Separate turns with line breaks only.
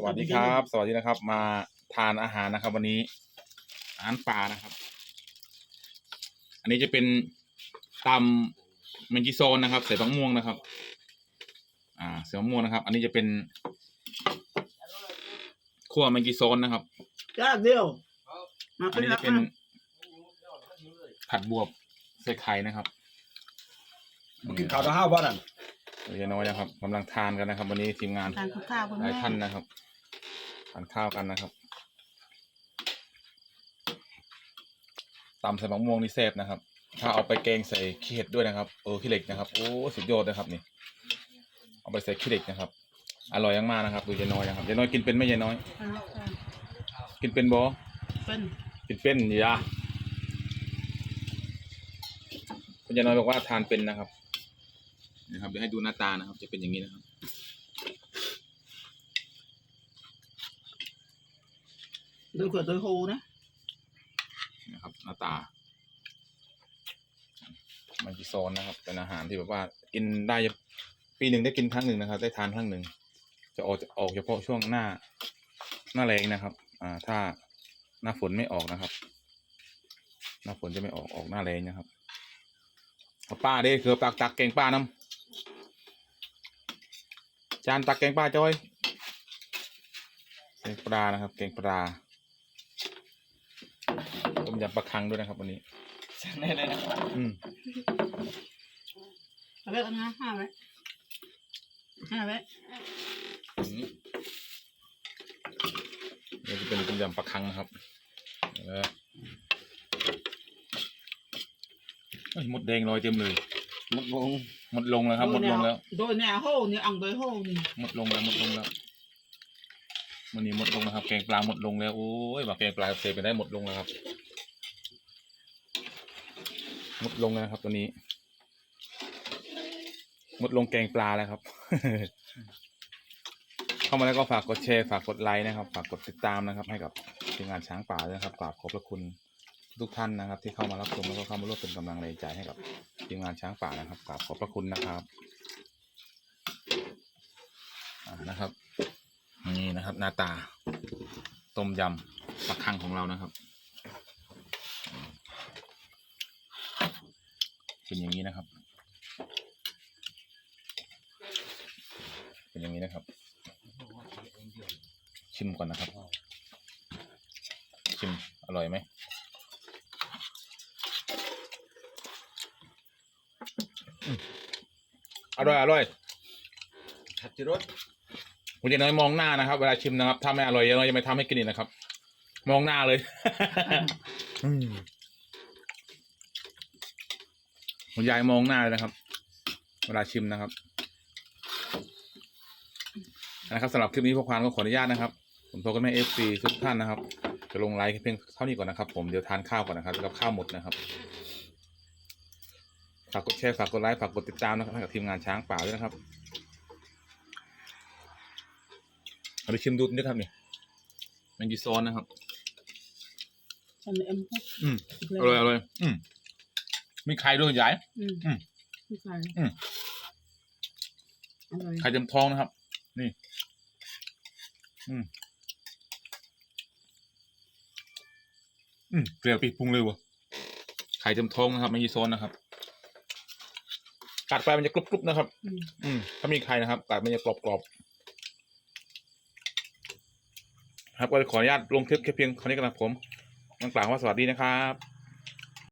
สวัสดีครับ สวัสดีนะครับ มาทานอาหารนะครับ วันนี้อาหารป่านะครับ อันนี้จะเป็นตำแมงจีโซนนะครับ ใส่บังม่วงนะครับ อ่าใส่บังม่วงนะครับ อันนี้จะเป็นขั่วแมงจีโซนนะครับ
จ้าเดียวมา
อั
เป็นน
นี้
รั
จะ
ก
เป็น
นะ
ผัดบวบใส่ไข่นะครับ
กินข้าวตาห้าวันนั่น
เรียนน้อยนะครับกำลังทานกันนะครับ วันนี้ทีมงาน
ทานข้าวข้าวคุณ
ห
แม่
ลายท่านนะครับ ทานข้าวกันนะครับตำใส่มะม่วงนี่แซ่บนะครับ ถ้าเอาไปแกงใส่ขี้เห็ดด้วยนะครับ เออขี้เหล็กนะครับ โอ้สุดยอดนะครับนี่ เอาไปใส่ขี้เหล็กนะครับ อร่อยมากๆนะครับ ดูยายน้อยนะครับยายน้อยกินเป็นไหมยายน้อย กินเป็นบ่
เป็น
กินเป็นอยาคุณยายน้อยบอกว่าทานเป็นนะครับ นะครับเดี๋ยวให้ดูหน้าตานะครับ จะเป็นอย่างนี้นะครับ
โดยเกิดโดยโฮนะ
นะครับหน้าตา มันจีโซนนะครับ เป็นอาหารที่แบบว่ากินได้ปีหนึ่งได้กินครั้งหนึ่งนะครับ ได้ทานครั้งหนึ่งจะออกออกเฉพาะช่วงหน้าหน้าแรงนะครับ อ่า ถ้าหน้าฝนไม่ออกนะครับ หน้าฝนจะไม่ออกออกหน้าแรงนะครับป้าเด้คือตักตักแกงป้าน้ำจานตักแกงป้าจ้อยแกงปลานะครับ แกงปลา ต้มยำปลาคังด้วยนะครับวันนี้
แน่เลยนะ
อืม
เอาไว้กันนะห้าไว้ห้าไว้
อืมนี่จะเป็นต้มยำปลาคังนะครับเออเอ้ยหมดแดงลอยเต็มเลย
หมดวง
หมดลงแล้วครับ หมดลงแล้ว
โดยแนวโฮนี่อังโดยโฮนี่
หมดลงแล้วหมดลงแล้ว มันนี้หมดลงนะครับ แกงปลาหมดลงแล้วโอ้ยว่าแกงปลาเสพไปได้หมดลงแล้วครับ หมดลงแล้วนะครับ ตัวนี้ หมดลงแกงปลาแล้วครับ เข้ามาแล้วก็ฝากกดแชร์ฝากกดไลค์นะครับ ฝากกดติดตามนะครับ ให้กับทีมงานช้างป่าด้วยนะครับกราบขอบพระคุณทุกท่านนะครับ ที่เข้ามารับชมแล้วก็เข้ามาร่วมเป็นกำลังแรงใจให้กับทีมงานช้างป่านะครับกราบขอบพระคุณนะครับอ่านะครับ นะครับ หน้าตา ต้มยำปลาคังของเรานะครับ เป็นอย่างนี้นะครับ เป็นอย่างนี้นะครับ ชิมก่อนนะครับ ชิมอร่อยไหมอืมอร่อยอร่อย
ขัดจิรส
คุณยายน้อยมองหน้านะครับ เวลาชิมนะครับถ้าไม่อร่อยยายน้อยจะไม่ทำให้กินอีกนะครับ มองหน้าเลย อืมคุณยายมองหน้าเลยนะครับ เวลาชิมนะครับนะครับสำหรับคลิปนี้พวกควานก็ขออนุญาตนะครับ ผมโทรกันแม่เอฟซีทุกท่านนะครับ จะลงไลค์เพียงเท่านี้ก่อนนะครับ ผมเดี๋ยวทานข้าวก่อนนะครับกับข้าวหมดนะครับฝากกดแชร์ฝากกดไลค์ฝากกดติดตามนะครับให้กับทีมงานช้างป่าด้วยนะครับ เอาไปชิมดูนิดครับนี่แมงกีซอนนะครับ
ฉันเอ็ม
อืม อร่อยอร่อยอืมมีไข่ด้วยใหญ่
อืม
อืม
ไม่ใส่
อืม
อร่อย
ไข่เต็มท้องนะครับ นี่ อืม อืมเปรี้ยวปีกพุงเลยวะไข่เต็มท้องนะครับไม่ยีโซนนะครับ กัดไปมันจะกรุบๆนะครับ
อืม
อืมถ้ามีไข่นะครับกัดมันจะกรอบๆ ครับก็ขออนุญาตลงคลิปแค่เพียงเท่านี้กันนะผมนังกล่าวว่าสวัสดีนะครับ